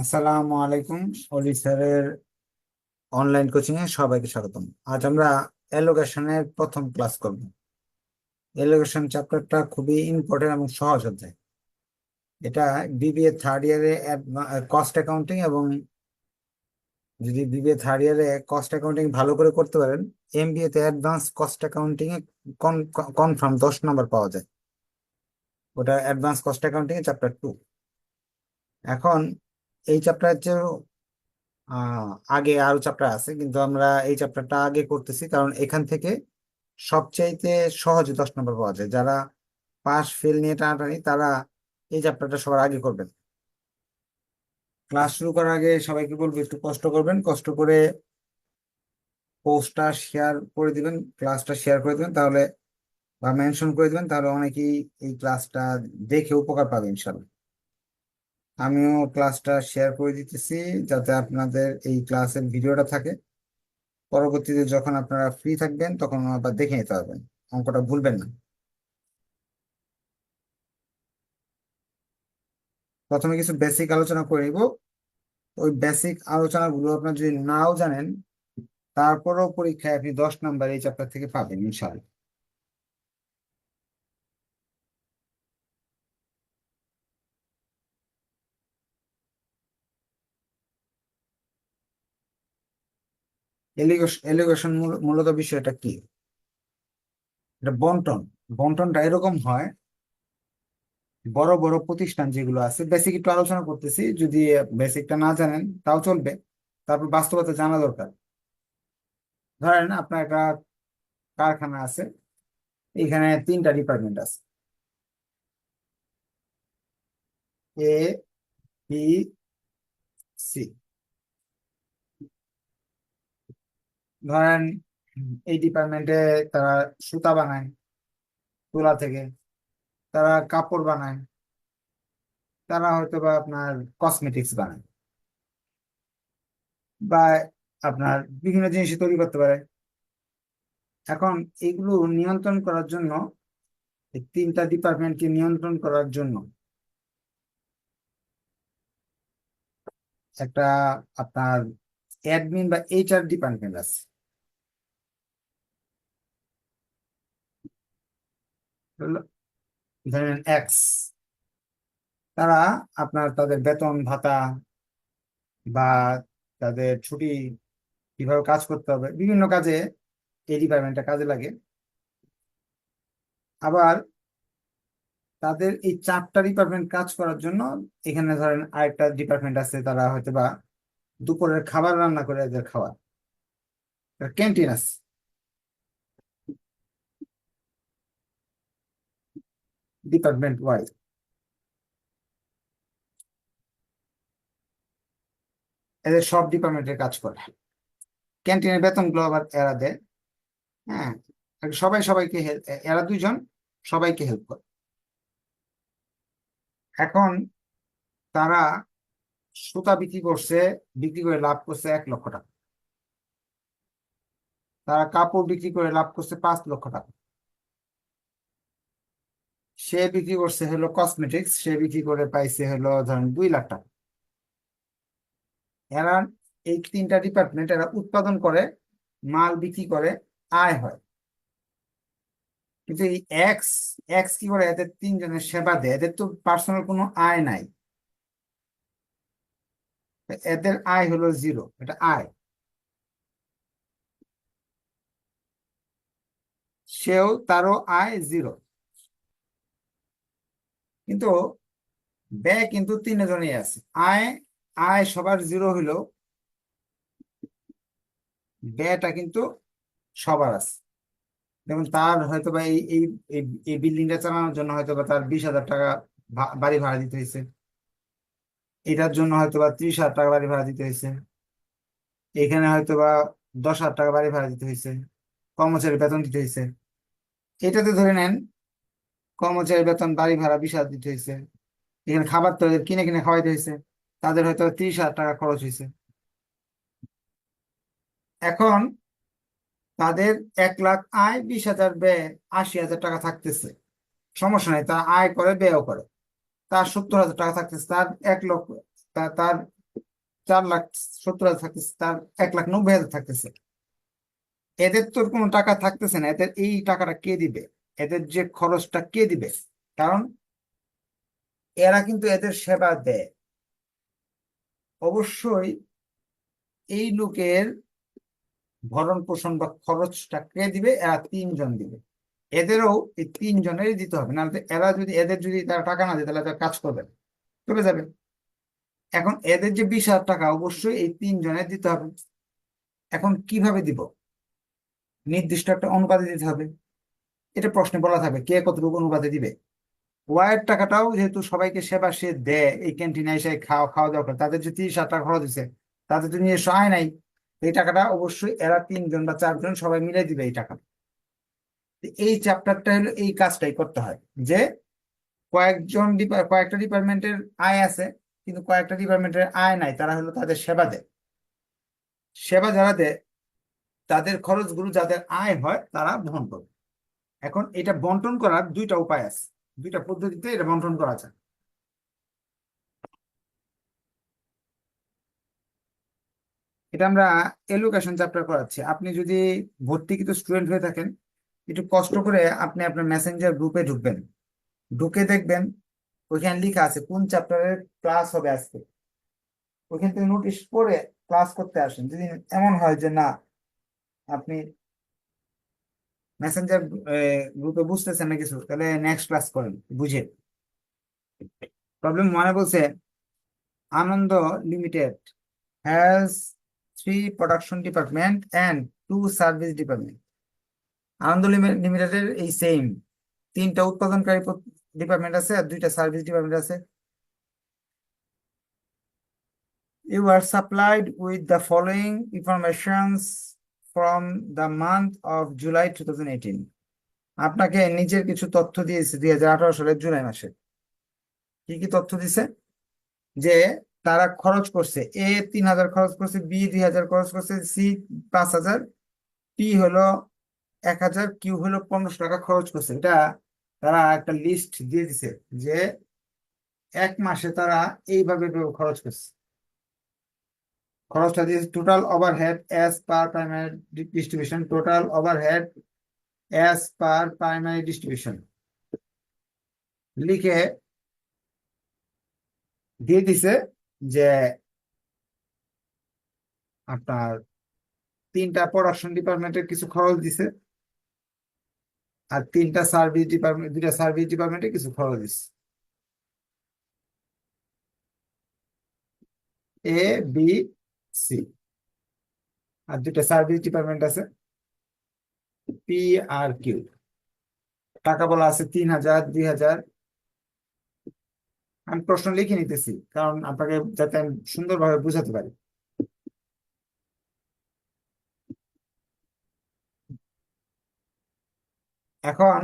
আসসালামু আলাইকুম অলি স্যারের অনলাইন কোচিং এ সবাইকে স্বাগতম। আজ আমরা এলোকেশনের প্রথম ক্লাস করব। এলোকেশন চ্যাপ্টারটা খুবই ইম্পর্টেন্ট এবং সহজ অধ্যায়। এটা বিবিএ থার্ড ইয়ারে কস্ট অ্যাকাউন্টিং এবং যদি বিবিএ থার্ড ইয়ারে কস্ট অ্যাকাউন্টিং ভালো করে করতে পারেন এমবিএ তে অ্যাডভান্স কস্ট অ্যাকাউন্টিং এ কনফার্ম দশ নম্বর পাওয়া যায়। ওটা অ্যাডভান্স কস্ট অ্যাকাউন্টিং এ চ্যাপ্টার টু এখন এই চ্যাপ্টার যে আগে আরও চ্যাপ্টার আছে, কিন্তু আমরা এই চ্যাপ্টারটা আগে করতেছি, কারণ এখান থেকে সবচাইতে সহজে দশ নম্বর পাওয়া যায়। যারা পাস ফেল নিয়ে টানাটানি, তারা এই চ্যাপ্টারটা সবার আগে করবেন। ক্লাস শুরু করার আগে সবাইকে বলব, একটু কষ্ট করবেন, কষ্ট করে পোস্টটা শেয়ার করে দিবেন ক্লাসটা শেয়ার করে দিবেন, তাহলে বা মেনশন করে দিবেন, তাহলে অনেকেই এই ক্লাসটা দেখে উপকার পাবে ইনশাল্লাহ আমিও ক্লাসটা শেয়ার করে দিতেছি যাতে আপনাদের এই ক্লাসের ভিডিওটা থাকে। পরবর্তীতে যখন আপনারা ফ্রি থাকবেন, তখন আবার দেখে নিতে পারবেন। অঙ্কটা ভুলবেন না। প্রথমে কিছু বেসিক আলোচনা করে নিব। ওই বেসিক আলোচনাগুলো আপনার যদি নাও জানেন, তারপরেও পরীক্ষায় আপনি দশ নাম্বার এই চ্যাপ্টার থেকে পাবেন, ইনশাআল্লাহ। এলিগেশন মূলত বিষয়টা কি? এটা বন্টন। বন্টনটা এরকম হয়, বড় বড় প্রতিষ্ঠান যেগুলো আছে বেসিক একটু আলোচনা করতেছি, যদি বেসিকটা না জানেন, তাও চলবে। তারপর বাস্তবতা জানা দরকার। ধরেন আপনার একটা কারখানা আছে, এখানে তিনটা ডিপার্টমেন্ট আছে। এ বি সি ধরেন এই ডিপার্টমেন্টে তারা সুতা বানায়, তুলা থেকে। তারা কাপড় বানায়, তারা হয়তো বা আপনার কসমেটিক্স বানায় বা আপনার বিভিন্ন জিনিস তৈরি করতে পারে। এখন এগুলো নিয়ন্ত্রণ করার জন্য তিনটা ডিপার্টমেন্টকে নিয়ন্ত্রণ করার জন্য একটা আপনার অ্যাডমিন বা এইচআর ডিপার্টমেন্ট আছে হলো ধরেন এক্স তারা আপনার তাদের বেতন ভাতা বা তাদের ছুটি কীভাবে কাজ করতে হবে, বিভিন্ন কাজে এই ডিপার্টমেন্টটা কাজে লাগে। আবার তাদের এই চারটা ডিপার্টমেন্ট কাজ করার জন্য এখানে ধরেন আরেকটা ডিপার্টমেন্ট আছে, তারা হয়তো বা দুপুরের খাবার রান্না করে এদের খাওয়া ক্যান্টিন আছে। ডিপার্টমেন্ট ওয়াইজ এদের সব ডিপার্টমেন্টের কাজ করে। ক্যান্টিনের বেতনগুলো আবার এরা দেয়। হ্যাঁ সবাই সবাইকে এরা দুইজন, সবাইকে হেল্প করে। এখন তারা সুতা বিক্রি করছে, বিক্রি করে লাভ করছে এক লক্ষ টাকা। তারা কাপড় বিক্রি করে লাভ করছে পাঁচ লক্ষ টাকা। সে বিক্রি করছে হলো কসমেটিক্স সে বিক্রি করে পাইছে হলো ধরেন দুই লাখ টাকা। এরা এই তিনটা ডিপার্টমেন্ট এরা উৎপাদন করে, মাল বিক্রি করে, আয় হয়। কিন্তু এই এক্স এক্স কি করে? এদের তিনজনের সেবা দেয়। এদের তো পার্সোনাল কোনো আয় নাই। এদের আয় হলো জিরো এটা আয়। সেও তারও আয় জিরো কিন্তু ব্যয় কিন্তু তিনজনই আছে। আয় আয় সবার জিরো হইল ব্যয়টা কিন্তু সবার আছে। যেমন তার হয়তো বা এই এই বিল্ডিংটা চালানোর জন্য হয়তো বা তার বিশ হাজার টাকা বাড়ি ভাড়া দিতে হয়েছে। এটার জন্য হয়তো বা ত্রিশ হাজার টাকা বাড়ি ভাড়া দিতে হয়েছে। এখানে হয়তো বা দশ হাজার টাকা বাড়ি ভাড়া দিতে হয়েছে। কর্মচারী বেতন দিতে হয়েছে। এটাতে ধরে নেন কর্মচারী বেতন, বাড়ি ভাড়া বিশ হাজার দিতে হয়েছে। এখানে খাবার তো কিনে কিনে খাওয়াইতে হয়েছে। তাদের হয়তো ত্রিশ হাজার টাকা খরচ হয়েছে। এখন তাদের এক লাখ আয় বিশ হাজার ব্যয় আশি হাজার টাকা থাকতেছে। সমস্যা নেই, তার আয় করে, ব্যয়ও করে। তার সত্তর হাজার টাকা থাকতেছে, তার এক লক্ষ তার চার লাখ সত্তর হাজার থাকতেছে, তার এক লাখ নব্বই হাজার থাকতেছে। এদের তো কোনো টাকা থাকতেছে না, এদের এই টাকাটা কে দিবে? এদের যে খরচটা কে দিবে? কারণ এরা কিন্তু এদের সেবা দেয়। অবশ্যই এই লোকের ভরণ পোষণ বা খরচটা কে দিবে? এরা তিনজন দিবে। এদেরও এই তিনজনেরই দিতে হবে। তো এরা যদি এদের যদি তারা টাকা না দেয়, তাহলে তারা কাজ করবে না। চলে যাবে। এখন এদের যে বিশ হাজার টাকা, অবশ্যই এই তিনজনের দিতে হবে। এখন কীভাবে দিব? নির্দিষ্ট একটা অনুপাতে দিতে হবে। এটা প্রশ্নে বলা থাকবে, কে কতটুকু অনুপাতে দিবে? ওয়াইয়ের টাকাটাও যেহেতু সবাইকে সেবা সে দেয়, এই ক্যান্টিনে এসে খাওয়া খাওয়া দাওয়া করে, তাদের যে তিরিশ হাজার টাকা খরচ দিচ্ছে তাদের তো নিজস্ব আয় নাই, এই টাকাটা অবশ্যই এরা তিনজন বা চারজন সবাই মিলে দিবে এই টাকা এই চ্যাপ্টারটা হলো এই কাজটাই করতে হয়, যে কয়েকজন কয়েকটা ডিপার্টমেন্টের আয় আছে, কিন্তু কয়েকটা ডিপার্টমেন্টের আয় নাই, তারা হলো তাদের সেবা দেয়। সেবা যারা দেয়, তাদের খরচগুলো যাদের আয় হয়, তারা বহন করবে এখন এটা বন্টন করার দুইটা উপায় আছে। দুইটা পদ্ধতিতে এটা বন্টন করা যায়। এটা আমরা এলোকেশন চ্যাপ্টার করাচ্ছি। আপনি যদি ভর্তিকৃত স্টুডেন্ট হয়ে থাকেন, একটু কষ্ট করে আপনি আপনার মেসেঞ্জার গ্রুপে ঢুকবেন। ঢুকে দেখবেন ওইখানে লেখা আছে কোন চ্যাপ্টারের ক্লাস হবে আজকে। ওইখান থেকে নোটিশ পড়ে ক্লাস করতে আসেন। যদি এমন হয় যে না, আপনি মেসেঞ্জার গ্রুপে বুঝতেছেন না কিছু তাহলে নেক্সট ক্লাস করেন, বুঝে। প্রবলেম মনে বলছে, Ananda limited has three production department and two service department Ananda লিমিটেডের এই সেম তিনটা উৎপাদনকারী ডিপার্টমেন্ট আছে আর দুইটা সার্ভিস ডিপার্টমেন্ট আছে। You are supplied with supplied with the from the month of July 2018. আপনাকে নিজের কিছু তথ্য দিয়েছে দুই আঠারো সালের জুলাই মাসে। কি কি তথ্য দিছে? যে তারা খরচ করছে। এ তিন হাজার খরচ করছে, বি দুই হাজার খরচ করছে, সি পাঁচ হাজার, পি হলো এক হাজার, কিউ হলো পনেরোশো টাকা খরচ করছে। এটা তারা একটা লিস্ট দিয়ে দিছে যে এক মাসে তারা এইভাবে খরচ করছে। খরচটা দিয়েছে total overhead as per primary distribution total overhead as per primary distribution লিখে দিয়ে দিছে যে আপনার তিনটা প্রোডাকশন ডিপার্টমেন্টের কিছু খরচ দিছে আর তিনটা সার্ভিস ডিপার্টমেন্ট দুইটা সার্ভিস ডিপার্টমেন্টে কিছু খরচ দিছে। এ বি সি আর দুইটা সার্ভিস ডিপার্টমেন্ট আছে। পি আর কিউ টাকা বলা আছে তিন হাজার, দুই হাজার। আমি প্রশ্ন লিখে নিতেছি, কারণ আপনাকে যাতে আমি সুন্দরভাবে বুঝাতে পারি। এখন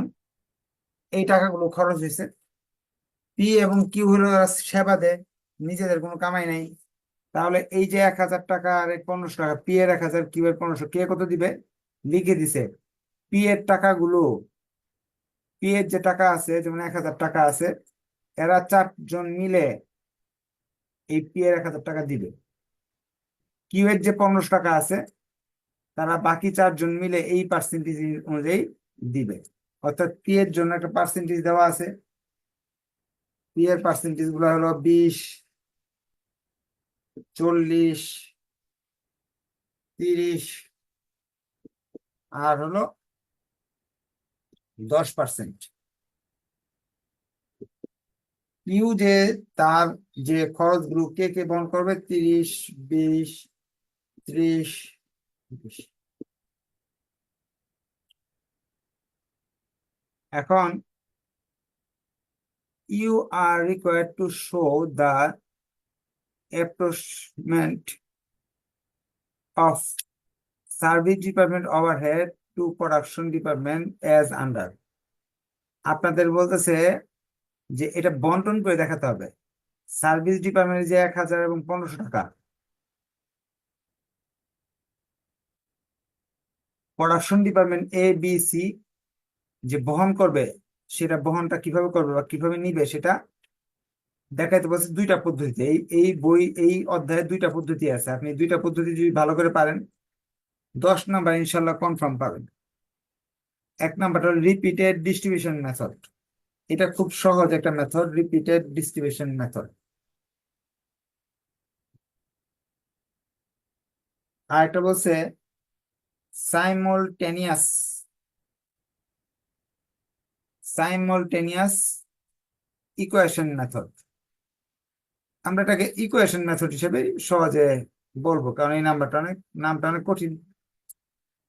এই টাকাগুলো খরচ হয়েছে। পি এবং কিউ হলো সেবা দেয়, নিজেদের কোনো কামাই নাই। তাহলে এই যে এক হাজার টাকা আর পনেরোশো টাকা পি এর এক হাজার কিউ এর পনেরোশো কে কত দিবে? লিখে দিছে। পি এর টাকাগুলো পি এর যে টাকা আছে, যেমন এক হাজার টাকা আছে, এরা চারজন মিলে এই পি এর এক হাজার টাকা দিবে। কিউ এর যে পনেরোশো টাকা আছে, তারা বাকি চারজন মিলে এই পার্সেন্টেজ অনুযায়ী দিবে। অর্থাৎ পি এর জন্য একটা পার্সেন্টেজ দেওয়া আছে। পি এর পার্সেন্টেজগুলো হলো বিশ চল্লিশ, তিরিশ, আর হলো দশ পার্সেন্ট ইউ যে তার যে খরচ খরচগুলো কে কে বহন করবে? তিরিশ, বিশ, ত্রিশ এখন, you are required to show the approximate of service department overhead to production department as under. আপনাদের বলতেছে যে এটা বন্টন করে দেখাতে হবে। সার্ভিস ডিপার্টমেন্ট যে এক হাজার এবং পনেরোশো টাকা। Production department A B C যে বহন করবে, সেটা বহনটা কীভাবে করবে বা কীভাবে নিবে সেটা দেখাইতে বলছে দুইটা পদ্ধতিতে এই এই বই, এই অধ্যায়ে দুইটা পদ্ধতি আছে। আপনি দুইটা পদ্ধতি যদি ভালো করে পারেন, দশ নাম্বার ইনশাল্লাহ কনফার্ম পাবেন। এক নাম্বারটা হলো রিপিটেড ডিস্ট্রিবিউশন মেথড এটা খুব সহজ একটা মেথড রিপিটেড ডিস্ট্রিবিউশন মেথড আর একটা বলছে সাইমultaneous সাইমultaneous ইকুয়েশন মেথড আমরা এটাকে ইকুয়েশন মেথড হিসেবে সহজে বলব, কারণ এই নাম্বারটা অনেক, নামটা অনেক কঠিন।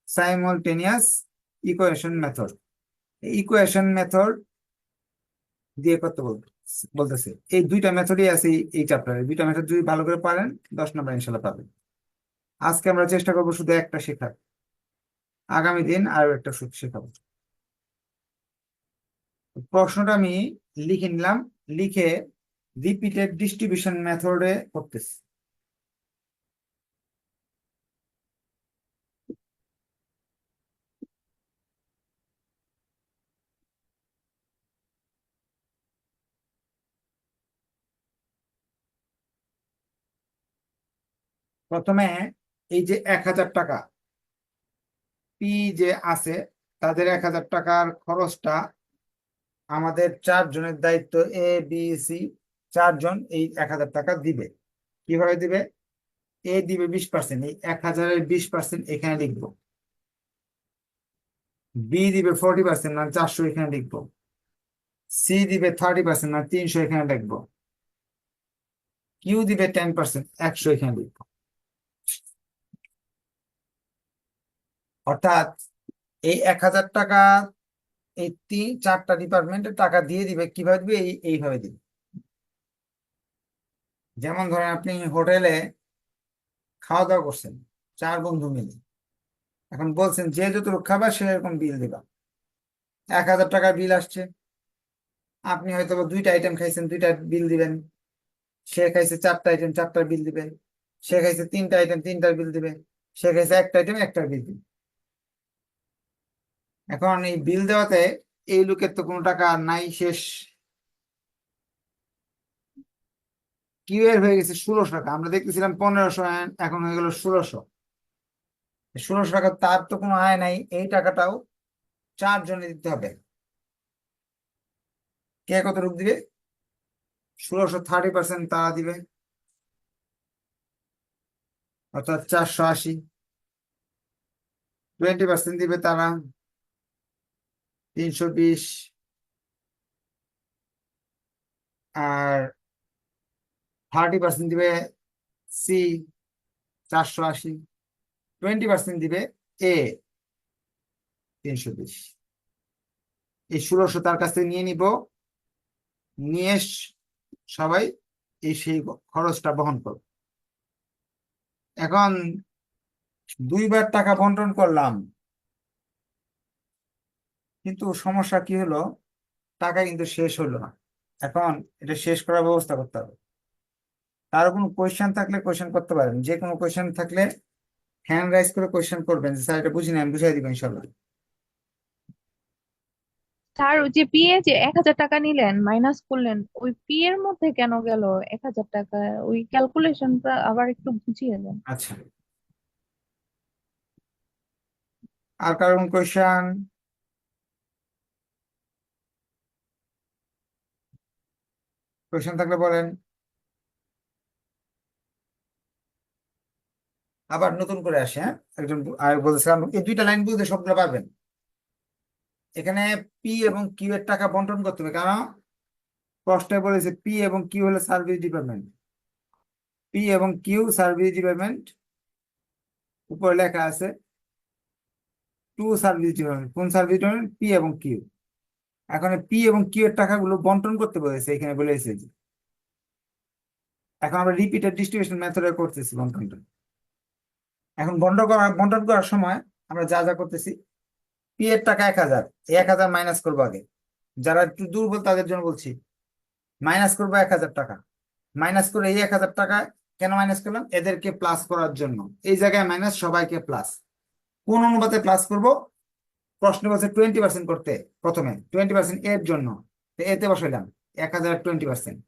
Simultaneous equation method equation method দিয়ে করতে বলব বলতেছে? এই দুইটা মেথডই আছে এই- চ্যাপ্টারে দুইটা মেথড যদি ভালো করে পারেন, দশ নম্বর ইনশাল্লাহ পাবেন। আজকে আমরা চেষ্টা করব শুধু একটা শেখার। আগামী দিন আরও একটা শেখাবো। প্রশ্নটা আমি লিখে নিলাম। লিখে রিপিটেড ডিস্ট্রিবিউশন মেথডে করতেছি। প্রথমে এই যে এক হাজার টাকা, পি যে আছে, তাদের এক হাজার টাকার খরচটা আমাদের চারজনের দায়িত্ব এ, বি, সি চারজন এই এক হাজার টাকা দিবে। কীভাবে দিবে? এ দিবে বিশ পার্সেন্ট এই এক হাজারের বিশ পার্সেন্ট এখানে লিখব। বি দিবে ফোরটি পার্সেন্ট মানে চারশো এখানে লিখব। সি দিবে থার্টি পার্সেন্ট মানে তিনশো এখানে লিখব। কিউ দিবে টেন পার্সেন্ট একশো এখানে লিখব। অর্থাৎ এই এক হাজার টাকা, এই তিন, চারটা ডিপার্টমেন্টের টাকা দিয়ে দিবে, কীভাবে দিবে? এই, এইভাবে দিবে। যেমন ধরেন আপনি হোটেলে খাওয়া দাওয়া করছেন, চার বন্ধু মিলে। এখন বলছেন যে যতটুকু খাবার, সেরকম বিল দিবা। এক হাজার টাকার বিল আসছে। আপনি হয়তো দুইটা আইটেম খাইছেন, দুইটা বিল দিবেন। সে খাইছে চারটা আইটেম চারটার বিল দিবে সে খাইছে তিনটা আইটেম তিনটার বিল দিবে সে খাইছে একটা আইটেম একটার বিল দিবে এখন এই বিল দেওয়াতে এই লোকের তো কোনো টাকা নাই, শেষ। কিউ এর হয়ে গেছে ষোলোশো টাকা। আমরা দেখতেছিলাম পনেরোশো এখন হয়ে গেল ষোলোশো। ষোলোশো টাকা তার তো কোনো আয় নাই, এই টাকাটাও চারজনে দিতে হবে। কে কত রূপ দিবে? ষোলোশো থার্টি পার্সেন্ট তারা দিবে। অর্থাৎ চারশো আশি। টোয়েন্টি পার্সেন্ট দিবে তারা। তিনশো বিশ। আর থার্টি পার্সেন্ট দিবে সি চারশো আশি টোয়েন্টি পার্সেন্ট দিবে এ তিনশো বিশ। এই ষোলোশো তার কাছ থেকে নিয়ে নিব। নিয়ে সবাই এই সেই খরচটা বহন করব এখন দুইবার টাকা বন্টন করলাম। কিন্তু সমস্যা কি হলো? টাকা কিন্তু শেষ হলো না। এখন এটা শেষ করার ব্যবস্থা করতে হবে। তার কোনো কোয়েশ্চেন থাকলে কোয়েশ্চেন করতে পারেন। যে কোনো কোয়েশ্চেন থাকলে হ্যান্ড রাইজ করে কোয়েশ্চেন করবেন যে স্যার এটা বুঝি না আমি বুঝাই দিব ইনশাল্লাহ। স্যার ওই যে পিএ যে এক হাজার টাকা নিলেন মাইনাস করলেন ওই পি এর মধ্যে কেন গেল এক হাজার টাকা? ওই ক্যালকুলেশনটা আবার একটু বুঝিয়ে দেন। আচ্ছা। আর কারণ কোয়েশ্চেন কোয়েশ্চেন থাকলে বলেন। আবার নতুন করে আসে হ্যাঁ? একজন বু- আর বলতেছিলাম, এই দুইটা লাইন বুঝতে সবগুলো পারবেন। এখানে পি এবং কিউ এর টাকা বন্টন করতে হবে, কারণ প্রশ্নে বলেছে পি এবং কিউ হলো সার্ভিস ডিপার্টমেন্ট পি এবং কিউ সার্ভিস ডিপার্টমেন্ট উপরে লেখা আছে টু সার্ভিস ডিপার্টমেন্ট কোন সার্ভিস ডিপার্টমেন্ট পি এবং কিউ এখন পি এবং কিউ এর টাকাগুলো বন্টন করতে বলেছে, এখানে বলেছে এখন আমরা রিপিটেড ডিস্ট্রিবিউশন মেথডে করতেছি বন্টনটা। এখন বন্টন করা, বন্টন করার সময় আমরা যা যা করতেছি পি এর টাকা এক হাজার এক হাজার মাইনাস করব আগে। যারা একটু দুর্বল তাদের জন্য বলছি মাইনাস করব এক হাজার টাকা। মাইনাস করে এই এক হাজার টাকা কেন মাইনাস করলাম? এদেরকে প্লাস করার জন্য। এই জায়গায় মাইনাস সবাইকে প্লাস কোন অনুপাতে প্লাস করব? প্রশ্ন বলছে টোয়েন্টি পার্সেন্ট করতে, প্রথমে। টোয়েন্টি পার্সেন্ট এর জন্য। এতে বসাইলাম, এক হাজার twenty percent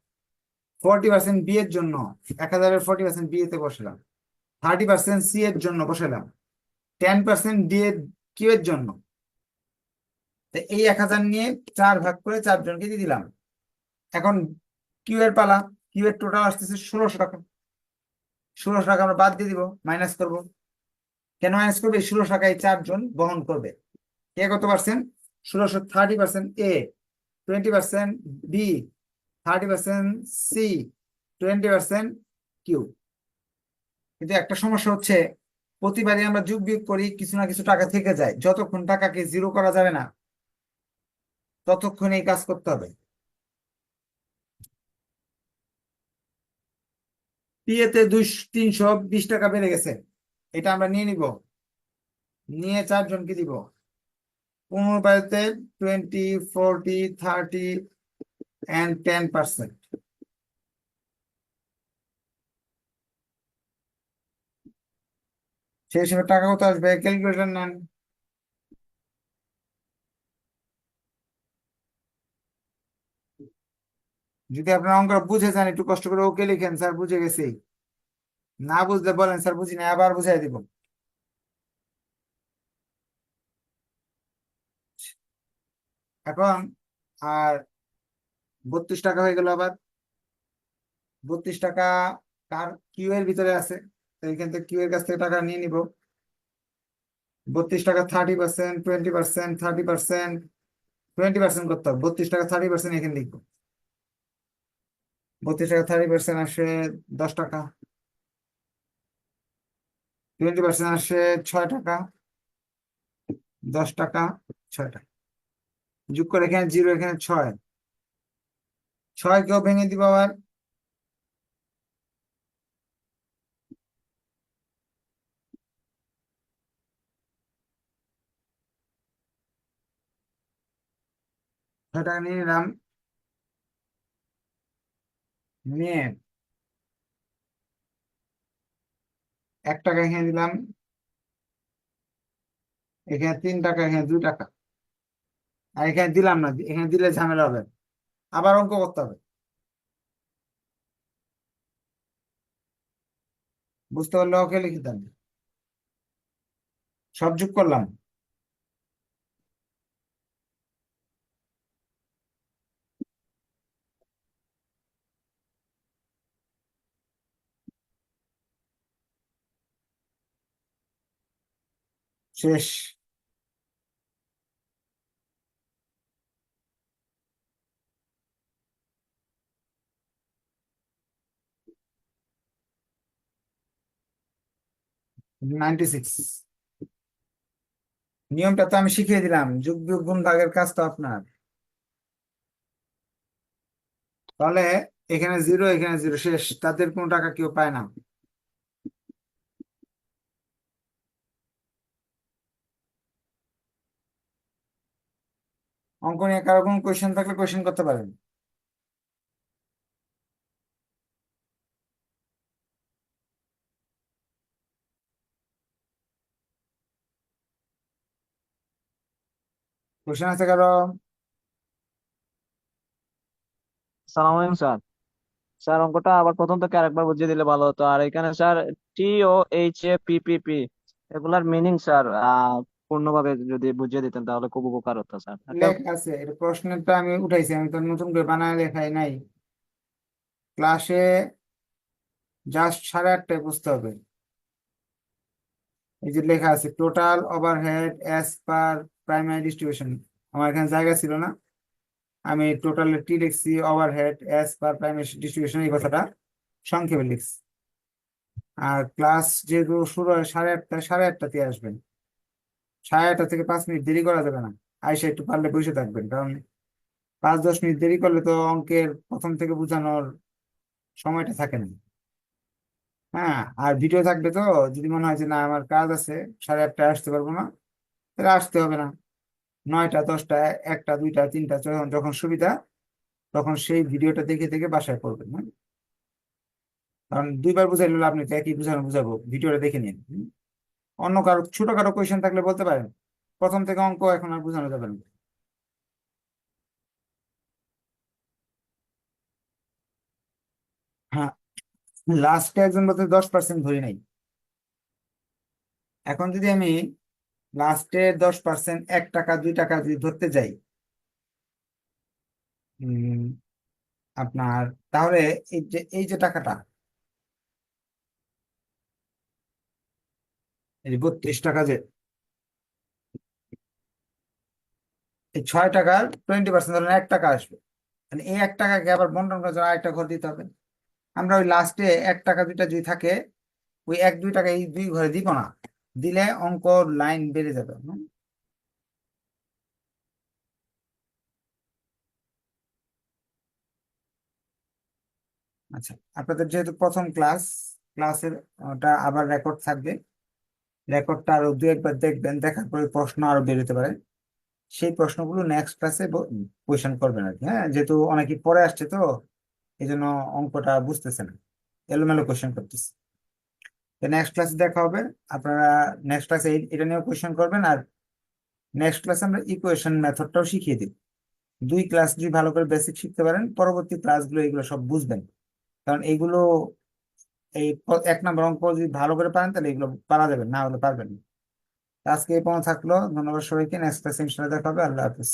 forty percent B এর জন্য, এক হাজারের ফোরটি পার্সেন্ট বি এতে বসালাম থার্টি পার্সেন্ট সি এর জন্য বসালাম টেন পার্সেন্ট ডি এর কিউ এর জন্য। এই এক হাজার নিয়ে চার ভাগ করে চারজনকে দিয়ে দিলাম। এখন কিউ এর পালা কিউ এর টোটাল আসতেছে ষোলোশো টাকা। ষোলোশো টাকা আমরা বাদ দিয়ে দিব মাইনাস করব। কেন মাইনাস করবে? ষোলোশো টাকা এই চারজন বহন করবে। কে কত পার্সেন্ট ষোলোশো thirty percent A twenty percent B thirty percent C twenty percent Q কিন্তু একটা সমস্যা হচ্ছে, প্রতিবারই আমরা যোগ বিয়োগ করি, কিছু না কিছু টাকা থেকে যায়। যতক্ষণ টাকাকে জিরো করা যাবে না, ততক্ষণ এই কাজ করতে হবে। পিএতে দুই তিনশো বিশ টাকা বেড়ে গেছে। এটা আমরা নিয়ে নিব। নিয়ে চারজনকে দিব। পনেরো twenty forty thirty and ten percent সেই হিসেবে টাকা কত আসবে? ক্যালকুলেটর নেন। যদি আপনার অঙ্ক বুঝে যান, একটু কষ্ট করে ওকে লিখেন, স্যার বুঝে গেছি। না বুঝলে বলেন, স্যার বুঝি না, আবার বুঝাই দিব। এখন, আর বত্রিশ টাকা হয়ে গেল আবার। বত্রিশ টাকা কার কিউ এর ভিতরে আছে। এখান থেকে কিউ এর কাছ থেকে টাকা নিয়ে নিব। বত্রিশ টাকা thirty percent twenty percent thirty percent twenty percent করতে হবে। বত্রিশ টাকা থার্টি পার্সেন্ট এখানে লিখব। বত্রিশ টাকা থার্টি পার্সেন্ট আসে দশ টাকা। টোয়েন্টি পার্সেন্ট আসে ছয় টাকা। দশ টাকা, ছয় টাকা। যোগ করে এখানে জিরো এখানে ছয়। ছয় কেউ ভেঙে দিব আবার। টাকা নিয়ে নিলাম। নিয়ে এক টাকা এখানে দিলাম। এখানে তিন টাকা এখানে দুই টাকা আর এখানে দিলাম না, এখানে দিলে ঝামেলা হবে আবার অঙ্ক করতে হবে। বুঝতে পারলে ওকে লিখে দেন। সব যোগ করলাম। শেষ নিয়মটা তো আমি শিখিয়ে দিলাম। যুগ বিয়োগ গুণ, ভাগের কাজ তো আপনার। তাহলে এখানে জিরো এখানে জিরো শেষ। তাদের কোনো টাকা কেউ পায় না। অঙ্ক নিয়ে কারও কোনো কোয়েশ্চেন থাকলে কোয়েশ্চেন করতে পারেন। কোয়েশ্চেন আছে কারও? সালাম আলাইকুম, স্যার। স্যার, অঙ্কটা আবার প্রথম থেকে আরেকবার বুঝিয়ে দিলে ভালো হতো। আর এখানে, sir T O H A P P P এগুলার মিনিং স্যার পূর্ণভাবে যদি বুঝিয়ে দিতেন, তাহলে খুব উপকার হতো, স্যার। লেখা আছে এটা প্রশ্নটা আমি উঠাইছি, আমি তো নতুন করে বানায় লেখাই নাই। ক্লাসে জাস্ট সাড়ে আটটায় বুঝতে হবে। এই যে লেখা আছে total overhead as per primary distribution আমার এখানে জায়গা ছিল না। আমি টোটাল টি লিখছি? Overhead as per primary distribution এই কথাটা সংক্ষেপে লিখছি। আর ক্লাস যেহেতু শুরু হয় সাড়ে আটটা সাড়ে আটটাতে আসবেন। সাড়ে আটটা থেকে পাঁচ মিনিট দেরি করা যাবে না। আইসা একটু পারলে বসে থাকবেন, কারণ পাঁচ, দশ মিনিট দেরি করলে তো অঙ্কের প্রথম থেকে বোঝানোর সময়টা থাকে না। হ্যাঁ আর ভিডিও থাকবে তো, যদি মনে হয় যে না, আমার কাজ আছে, সাড়ে আটটায় আসতে পারব না, তাহলে আসতে হবে না। নয়টা, দশটা, একটা, দুইটা, তিনটা, যখন যখন সুবিধা, তখন সেই ভিডিওটা দেখে দেখে বাসায় পড়বেন হ্যাঁ। কারণ দুইবার বুঝাইলে নেই, তো একই বুঝানো বুঝাবো ভিডিওটা দেখে নিন? অন্য কারও ছোটখাটো কোয়েশন থাকলে বলতে পারেন। প্রথম থেকে অঙ্ক এখন আর বোঝানো যাবে না। লাস্টে একজন বলতে দশ পার্সেন্ট ধরি নাই। এখন যদি আমি লাস্টে দশ পার্সেন্ট এক টাকা, দুই টাকা যদি ধরতে যাই আপনার, তাহলে এই যে এই যে টাকাটা এই বত্রিশ টাকা যে এই ছয় টাকার টোয়েন্টি পার্সেন্ট ধরেন এক টাকা আসবে। মানে এই এক টাকাকে আবার বন্টন করার জন্য আরেকটা ঘর দিতে হবে। আমরা ওই লাস্টে এক টাকা দুইটা যদি থাকে, ওই এক দুই টাকা এই দুই ঘরে দিব না। দিলে অঙ্ক লাইন বেড়ে যাবে। আচ্ছা আপনাদের যেহেতু প্রথম ক্লাস ক্লাসের ওটা আবার রেকর্ড থাকবে। রেকর্ডটা আরও দু একবার দেখবেন, দেখার পরে প্রশ্ন আরও বেরোতে পারে। সেই প্রশ্নগুলো নেক্সট ক্লাসে কোয়েশন করবেন আর কি হ্যাঁ? যেহেতু অনেকে পরে আসছে তো এই জন্য অঙ্কটা বুঝতেছে না। এলোমেলো কোয়েশন করতেছে। নেক্সট ক্লাসে দেখা হবে। আপনারা নেক্সট ক্লাসে এটা নিয়েও কোয়েশন করবেন আর নেক্সট ক্লাসে আমরা ইকুয়েশন মেথডটাও শিখিয়ে দিই দুই ক্লাস যদি ভালো করে বেসিক শিখতে পারেন, পরবর্তী ক্লাসগুলো এগুলো সব বুঝবেন। কারণ এইগুলো এই এক নম্বর অঙ্ক যদি ভালো করে পারেন, তাহলে এগুলো পারা যাবে, না হলে পারবেন না। আজকে এই পর্যন্ত থাকল। ধন্যবাদ সবাইকে। নেক্সট ইনশাআল্লাহ দেখা হবে। আল্লাহ হাফিজ।